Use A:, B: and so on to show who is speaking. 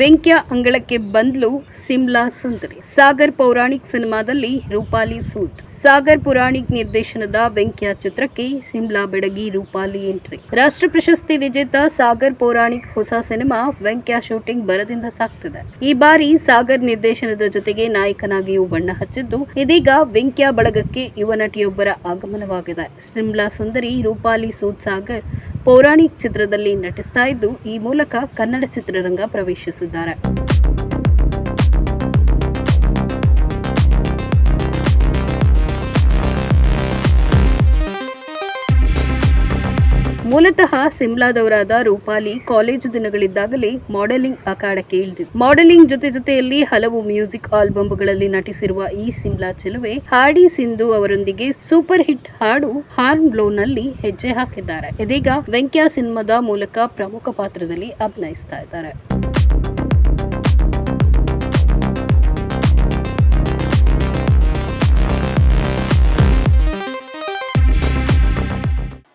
A: ವೆಂಕ್ಯ ಅಂಗಳಕ್ಕೆ ಬಂದ್ಲು ಸಿಮ್ಲಾ ಸುಂದರಿ. ಸಾಗರ್ ಪೌರಾಣಿಕ್ ಸಿನಿಮಾದಲ್ಲಿ ರೂಪಾಲಿ ಸೂತ್ ಸಾಗರ್ ಪುರಾಣಿಕ್ ನಿರ್ದೇಶನದ ವೆಂಕ್ಯ ಚಿತ್ರಕ್ಕೆ ಸಿಮ್ಲಾ ಬೆಡಗಿ ರೂಪಾಲಿ ಎಂಟ್ರಿ. ರಾಷ್ಟ್ರ ಪ್ರಶಸ್ತಿ ವಿಜೇತ ಸಾಗರ್ ಪೌರಾಣಿಕ್ ಹೊಸ ಸಿನಿಮಾ ವೆಂಕ್ಯ ಶೂಟಿಂಗ್ ಬರದಿಂದ ಸಾಗ್ತಿದೆ ಈ ಬಾರಿ ಸಾಗರ್ ನಿರ್ದೇಶನದ ಜೊತೆಗೆ ನಾಯಕನಾಗಿಯೂ ಬಣ್ಣ ಹಚ್ಚಿದ್ದು, ಇದೀಗ ವೆಂಕ್ಯ ಬಳಗಕ್ಕೆ ಯುವ ನಟಿಯೊಬ್ಬರ ಆಗಮನವಾಗಿದೆ. ಸಿಮ್ಲಾ ಸುಂದರಿ, ರೂಪಾಲಿ ಸೂತ್ ಸಾಗರ್ ಪೌರಾಣಿಕ್ ಚಿತ್ರದಲ್ಲಿ ನಟಿಸ್ತಾ ಇದ್ದು ಈ ಮೂಲಕ ಕನ್ನಡ ಚಿತ್ರರಂಗ ಪ್ರವೇಶಿಸಿದ್ದಾರೆ. ಮೂಲತಃ ಸಿಮ್ಲಾದವರಾದ ರೂಪಾಲಿ ಕಾಲೇಜು ದಿನಗಳಿದ್ದಾಗಲೇ ಮಾಡೆಲಿಂಗ್ ಅಖಾಡಕ್ಕೆ ಇಳಿದಿದೆ ಮಾಡೆಲಿಂಗ್ ಜೊತೆ ಜೊತೆಯಲ್ಲಿ ಹಲವು ಮ್ಯೂಸಿಕ್ ಆಲ್ಬಮ್ಗಳಲ್ಲಿ ನಟಿಸಿರುವ ಈ ಸಿಮ್ಲಾ ಚೆಲುವೆ ಹಾಡಿ ಸಿಂಧು ಅವರೊಂದಿಗೆ ಸೂಪರ್ ಹಿಟ್ ಹಾಡು ಹಾರ್ನ್ ಬ್ಲೋನಲ್ಲಿ ಹೆಜ್ಜೆ ಹಾಕಿದ್ದಾರೆ. ಇದೀಗ ವೆಂಕ್ಯ ಸಿನಿಮಾದ ಮೂಲಕ ಪ್ರಮುಖ ಪಾತ್ರದಲ್ಲಿ ಅಭಿನಯಿಸ್ತಾ ಇದ್ದಾರೆ.